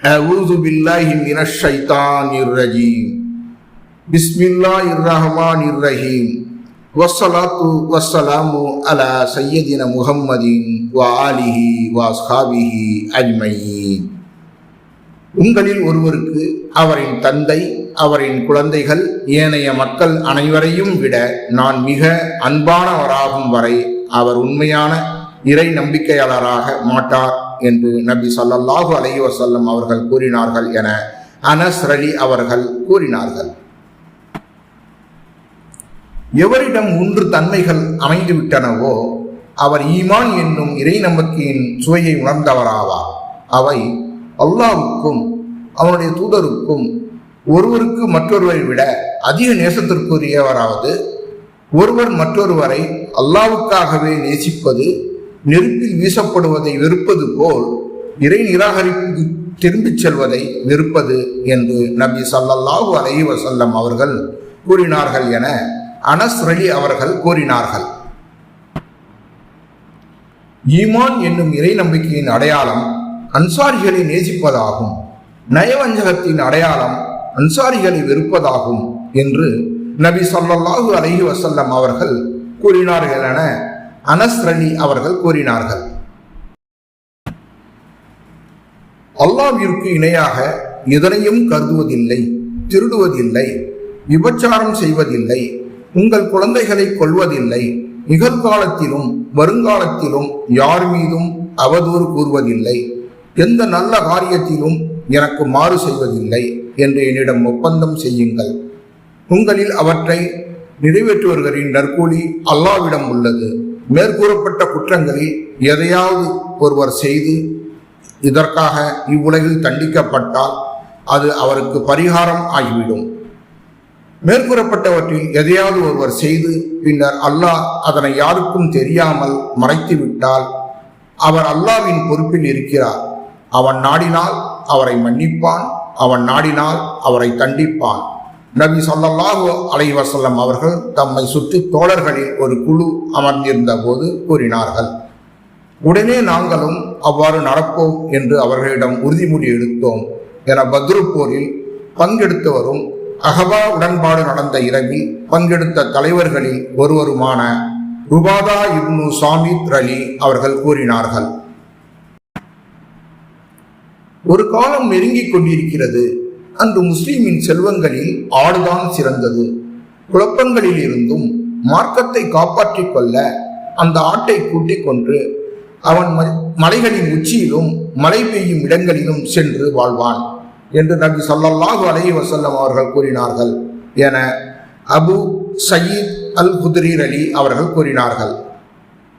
أعوذ بالله من الشيطان الرجيم بسم الله الرحمن الرحيم والصلاة والسلام على سيدنا محمد وآله وأصحابه أجمعين உங்களில் ஒருவருக்கு அவரின் தந்தை அவரின் குழந்தைகள் ஏனைய மக்கள் அனைவரையும் விட நான் மிக அன்பானவராகும் வரை அவர் உண்மையான இறை நம்பிக்கையாளராக மாட்டார் என்று நபி ஸல்லல்லாஹு அலைஹி வசல்லம் அவர்கள் கூறினார்கள் என அனஸ் ரலி அவர்கள் கூறினார்கள். எவரிடம் ஒன்று தன்மைகள் அமைந்துவிட்டனவோ அவர் ஈமான் என்னும் இறை நம்பிக்கையின் சுவையை உணர்ந்தவராவார் அவை அல்லாவுக்கும் அவனுடைய தூதருக்கும் ஒருவருக்கு மற்றொருவரை விட அதிக நேசத்திற்குரியவராவது ஒருவர் மற்றொருவரை அல்லாவுக்காகவே நேசிப்பது நெருப்பில் வீசப்படுவதை வெறுப்பது போல் இறை நிராகரிப்பு திரும்பிச் செல்வதை வெறுப்பது என்று நபி சல்லல்லாஹு அலஹி வசல்லம் அவர்கள் கூறினார்கள் என அனஸ் ரலி அவர்கள் கூறினார்கள். ஈமான் என்னும் இறை நம்பிக்கையின் அடையாளம் அன்சாரிகளை நேசிப்பதாகும். நயவஞ்சகத்தின் அடையாளம் அன்சாரிகளை வெறுப்பதாகும் என்று நபி ஸல்லல்லாஹு அலஹி வசல்லம் அவர்கள் கூறினார்கள் என அனஸ் ரலி அவர்கள் கூறினார்கள். அல்லாவிற்கு இணையாக எதனையும் கருதுவதில்லை திருடுவதில்லை விபச்சாரம் செய்வதில்லை உங்கள் குழந்தைகளை கொள்வதில்லை நிகழ்காலத்திலும் வருங்காலத்திலும் யார் மீதும் அவதூறு கூறுவதில்லை எந்த நல்ல காரியத்திலும் எனக்கு மாறு செய்வதில்லை என்று என்னிடம் ஒப்பந்தம் செய்யுங்கள். உங்களில் அவற்றை நிறைவேற்றுவர்களின் நற்கூலி அல்லாவிடம் உள்ளது. மேற்கூறப்பட்ட குற்றங்களில் எதையாவது ஒருவர் செய்து இதற்காக இவ்வுலகில் தண்டிக்கப்பட்டால் அது அவருக்கு பரிகாரம் ஆகிவிடும். மேற்கூறப்பட்டவற்றில் எதையாவது ஒருவர் செய்து பின்னர் அல்லாஹ் அதனை யாருக்கும் தெரியாமல் மறைத்து விட்டால் அவர் அல்லாவின் பொறுப்பில் இருக்கிறார். அவன் நாடினால் அவரை மன்னிப்பான் அவன் நாடினால் அவரை தண்டிப்பான். நபி ஸல்லல்லாஹு அலைவசல்லம் அவர்கள் தம்மை சுற்றி தோழர்களில் ஒரு குழு அமர்ந்திருந்த போது கூறினார்கள் உடனே நாங்களும் அவ்வாறு நடப்போம் என்று அவர்களிடம் உறுதிமொழி எடுத்தோம் என பத்ரு போரில் பங்கெடுத்தவரும் அகபா உடன்பாடு நடந்த இரவில் பங்கெடுத்த தலைவர்களில் ஒருவருமான ருபாதா இப்னு சாமித் அலி அவர்கள் கூறினார்கள் ஒரு காலம் நெருங்கிக் கொண்டிருக்கிறது அன்று முஸ்லீமின் செல்வங்களில் ஆடுதான் சிறந்தது. குழப்பங்களில் இருந்தும் மார்க்கத்தை காப்பாற்றிக் கொள்ள அந்த ஆட்டை கூட்டிக் கொண்டு அவன் மலைகளின் உச்சியிலும் மழை பெய்யும் இடங்களிலும் சென்று வாழ்வான் என்று நபி ஸல்லல்லாஹு அலஹி வசல்லம் அவர்கள் கூறினார்கள் என அபு சயீத் அல் குதிரீர் அலி அவர்கள் கூறினார்கள்.